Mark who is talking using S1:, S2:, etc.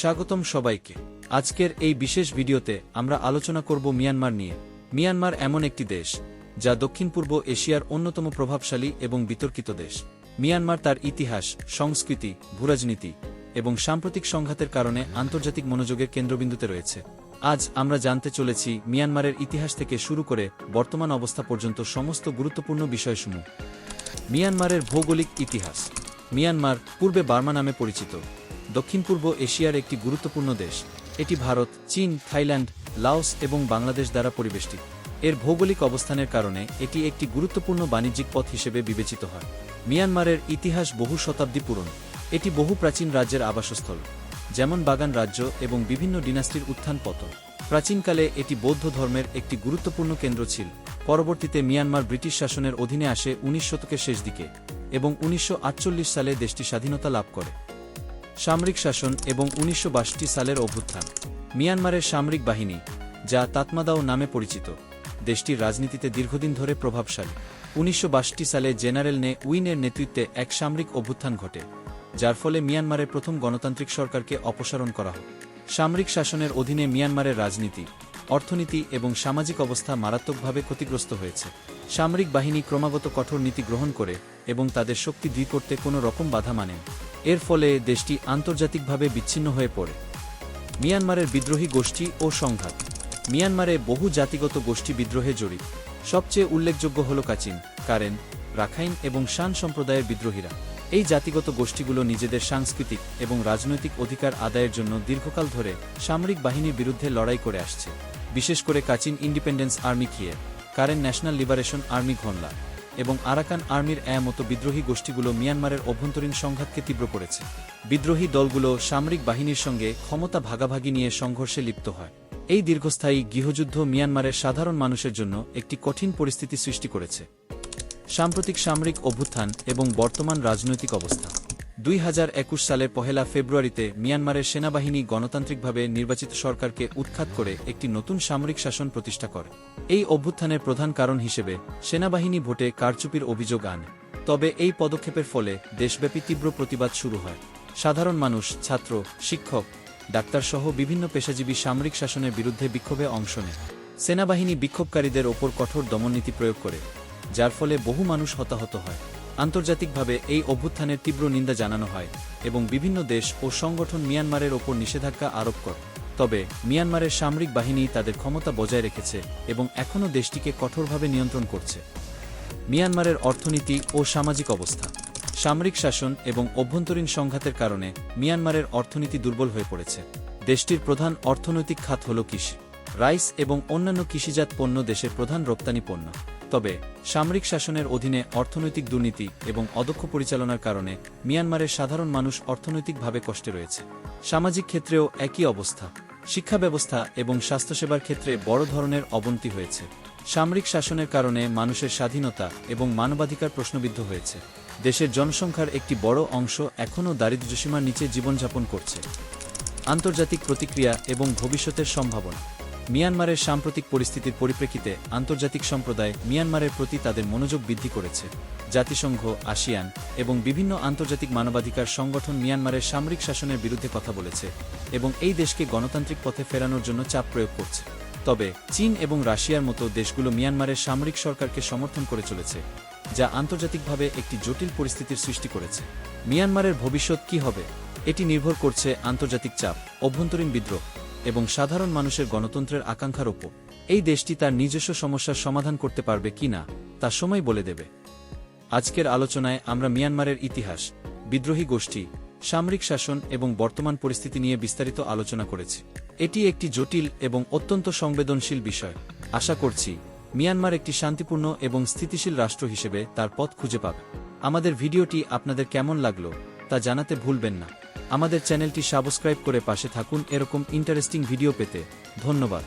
S1: স্বাগতম সবাইকে। আজকের এই বিশেষ ভিডিওতে আমরা আলোচনা করব মিয়ানমার নিয়ে। মিয়ানমার এমন একটি দেশ, যা দক্ষিণ পূর্ব এশিয়ার অন্যতম প্রভাবশালী এবং বিতর্কিত দেশ। মিয়ানমার তার ইতিহাস, সংস্কৃতি, ভূরাজনীতি এবং সাম্প্রতিক সংঘাতের কারণে আন্তর্জাতিক মনোযোগের কেন্দ্রবিন্দুতে রয়েছে। আজ আমরা জানতে চলেছি মিয়ানমারের ইতিহাস থেকে শুরু করে বর্তমান অবস্থা পর্যন্ত সমস্ত গুরুত্বপূর্ণ বিষয়সমূহ। মিয়ানমারের ভৌগোলিক ইতিহাস। মিয়ানমার পূর্বে বার্মা নামে পরিচিত। দক্ষিণ পূর্ব এশিয়ার একটি গুরুত্বপূর্ণ দেশ। এটি ভারত, চীন, থাইল্যান্ড, লাওস এবং বাংলাদেশ দ্বারা পরিবেষ্টিত। এর ভৌগোলিক অবস্থানের কারণে এটি একটি গুরুত্বপূর্ণ বাণিজ্যিক পথ হিসেবে বিবেচিত হয়। মিয়ানমারের ইতিহাস বহু শতাব্দী পুরনো। এটি বহু প্রাচীন রাজ্যের আবাসস্থল, যেমন বাগান রাজ্য এবং বিভিন্ন ডিনাস্টির উত্থান পতন। প্রাচীনকালে এটি বৌদ্ধ ধর্মের একটি গুরুত্বপূর্ণ কেন্দ্র ছিল। পরবর্তীতে মিয়ানমার ব্রিটিশ শাসনের অধীনে আসে উনিশ শতকের শেষ দিকে এবং উনিশশো আটচল্লিশ সালে দেশটি স্বাধীনতা লাভ করে। সামরিক শাসন এবং উনিশশো সালের অভ্যুত্থান। মিয়ানমারের সামরিক বাহিনী, যা তাতমাদাও নামে পরিচিত, দেশটির রাজনীতিতে দীর্ঘদিন ধরে প্রভাবশালী। উনিশশো সালে জেনারেল নে উইনের নেতৃত্বে এক সামরিক অভ্যুত্থান ঘটে, যার ফলে মিয়ানমারের প্রথম গণতান্ত্রিক সরকারকে অপসারণ করা হয়। সামরিক শাসনের অধীনে মিয়ানমারের রাজনীতি অর্থনীতি এবং সামাজিক অবস্থা মারাত্মকভাবে ক্ষতিগ্রস্ত হয়েছে। সামরিক বাহিনী ক্রমাগত কঠোর নীতি গ্রহণ করে এবং তাদের শক্তি দৃঢ় করতে কোনো রকম বাধা মানেন এর ফলে দেশটি আন্তর্জাতিকভাবে বিচ্ছিন্ন হয়ে পড়ে। মিয়ানমারের বিদ্রোহী গোষ্ঠী ও সংঘাত। মিয়ানমারে বহু জাতিগত গোষ্ঠী বিদ্রোহে জড়িত। সবচেয়ে উল্লেখযোগ্য হল কাচিন, কারেন, রাখাইন এবং শান সম্প্রদায়ের বিদ্রোহীরা। এই জাতিগত গোষ্ঠীগুলো নিজেদের সাংস্কৃতিক এবং রাজনৈতিক অধিকার আদায়ের জন্য দীর্ঘকাল ধরে সামরিক বাহিনীর বিরুদ্ধে লড়াই করে আসছে। বিশেষ করে কাচিন ইন্ডিপেন্ডেন্স আর্মি খিয়ে কারেন ন্যাশনাল লিবারেশন আর্মি ঘনলা এবং আরাকান আর্মির মতো বিদ্রোহী গোষ্ঠীগুলো মিয়ানমারের অভ্যন্তরীণ সংঘাতকে তীব্র করেছে। বিদ্রোহী দলগুলো সামরিক বাহিনীর সঙ্গে ক্ষমতা ভাগাভাগি নিয়ে সংঘর্ষে লিপ্ত হয়। এই দীর্ঘস্থায়ী গৃহযুদ্ধ মিয়ানমারের সাধারণ মানুষের জন্য একটি কঠিন পরিস্থিতি সৃষ্টি করেছে। সাম্প্রতিক সামরিক অভ্যুত্থান এবং বর্তমান রাজনৈতিক অবস্থা। দুই হাজার একুশ সালের পহেলা ফেব্রুয়ারিতে মিয়ানমারের সেনাবাহিনী গণতান্ত্রিকভাবে নির্বাচিত সরকারকে উৎখাত করে একটি নতুন সামরিক শাসন প্রতিষ্ঠা করে। এই অভ্যুত্থানের প্রধান কারণ হিসেবে সেনাবাহিনী ভোটে কারচুপির অভিযোগ আনে। তবে এই পদক্ষেপের ফলে দেশব্যাপী তীব্র প্রতিবাদ শুরু হয়। সাধারণ মানুষ, ছাত্র, শিক্ষক, ডাক্তারসহ বিভিন্ন পেশাজীবী সামরিক শাসনের বিরুদ্ধে বিক্ষোভে অংশ নেয়। সেনাবাহিনী বিক্ষোভকারীদের ওপর কঠোর দমননীতি প্রয়োগ করে। যার ফলে বহু মানুষ হতাহত হয়। আন্তর্জাতিকভাবে এই অভ্যুত্থানের তীব্র নিন্দা জানানো হয় এবং বিভিন্ন দেশ ও সংগঠন মিয়ানমারের ওপর নিষেধাজ্ঞা আরোপ করে। তবে মিয়ানমারের সামরিক বাহিনী তাদের ক্ষমতা বজায় রেখেছে এবং এখনও দেশটিকে কঠোরভাবে নিয়ন্ত্রণ করছে। মিয়ানমারের অর্থনীতি ও সামাজিক অবস্থা। সামরিক শাসন এবং অভ্যন্তরীণ সংঘাতের কারণে মিয়ানমারের অর্থনীতি দুর্বল হয়ে পড়েছে। দেশটির প্রধান অর্থনৈতিক খাত হল কৃষি। রাইস এবং অন্যান্য কৃষিজাত পণ্য দেশের প্রধান রপ্তানি পণ্য। তবে, সামরিক শাসনের অধীনে অর্থনৈতিক দুর্নীতি এবং অদক্ষ পরিচালনার কারণে মিয়ানমারের সাধারণ মানুষ অর্থনৈতিকভাবে কষ্টে রয়েছে। সামাজিক ক্ষেত্রেও একই অবস্থা। শিক্ষা ব্যবস্থা এবং স্বাস্থ্যসেবার ক্ষেত্রে বড় ধরনের অবনতি হয়েছে। সামরিক শাসনের কারণে মানুষের স্বাধীনতা এবং মানবাধিকার প্রশ্নবিদ্ধ হয়েছে। দেশের জনসংখ্যার একটি বড় অংশ এখনও দারিদ্র্যসীমার নিচে জীবনযাপন করছে। আন্তর্জাতিক প্রতিক্রিয়া এবং ভবিষ্যতের সম্ভাবনা। মিয়ানমারের সাম্প্রতিক পরিস্থিতির পরিপ্রেক্ষিতে আন্তর্জাতিক সম্প্রদায় মিয়ানমারের প্রতি তাদের মনোযোগ বৃদ্ধি করেছে। জাতিসংঘ, আসিয়ান এবং বিভিন্ন আন্তর্জাতিক মানবাধিকার সংগঠন মিয়ানমারের সামরিক শাসনের বিরুদ্ধে কথা বলেছে এবং এই দেশকে গণতান্ত্রিক পথে ফেরানোর জন্য চাপ প্রয়োগ করছে। তবে চীন এবং রাশিয়ার মতো দেশগুলো মিয়ানমারের সামরিক সরকারকে সমর্থন করে চলেছে, যা আন্তর্জাতিকভাবে একটি জটিল পরিস্থিতির সৃষ্টি করেছে। মিয়ানমারের ভবিষ্যৎ কি হবে, এটি নির্ভর করছে আন্তর্জাতিক চাপ, অভ্যন্তরীণ বিদ্রোহ এবং সাধারণ মানুষের গণতন্ত্রের আকাঙ্ক্ষার ওপর। এই দেশটি তার নিজস্ব সমস্যার সমাধান করতে পারবে কি না, তা সময় বলে দেবে। আজকের আলোচনায় আমরা মিয়ানমারের ইতিহাস, বিদ্রোহী গোষ্ঠী, সামরিক শাসন এবং বর্তমান পরিস্থিতি নিয়ে বিস্তারিত আলোচনা করেছি। এটি একটি জটিল এবং অত্যন্ত সংবেদনশীল বিষয়। আশা করছি, মিয়ানমার একটি শান্তিপূর্ণ এবং স্থিতিশীল রাষ্ট্র হিসেবে তার পথ খুঁজে পাবে। আমাদের ভিডিওটি আপনাদের কেমন লাগল, তা জানাতে ভুলবেন না। আমাদের চ্যানেলটি সাবস্ক্রাইব করে পাশে থাকুন। এরকম ইন্টারেস্টিং ভিডিও পেতে ধন্যবাদ।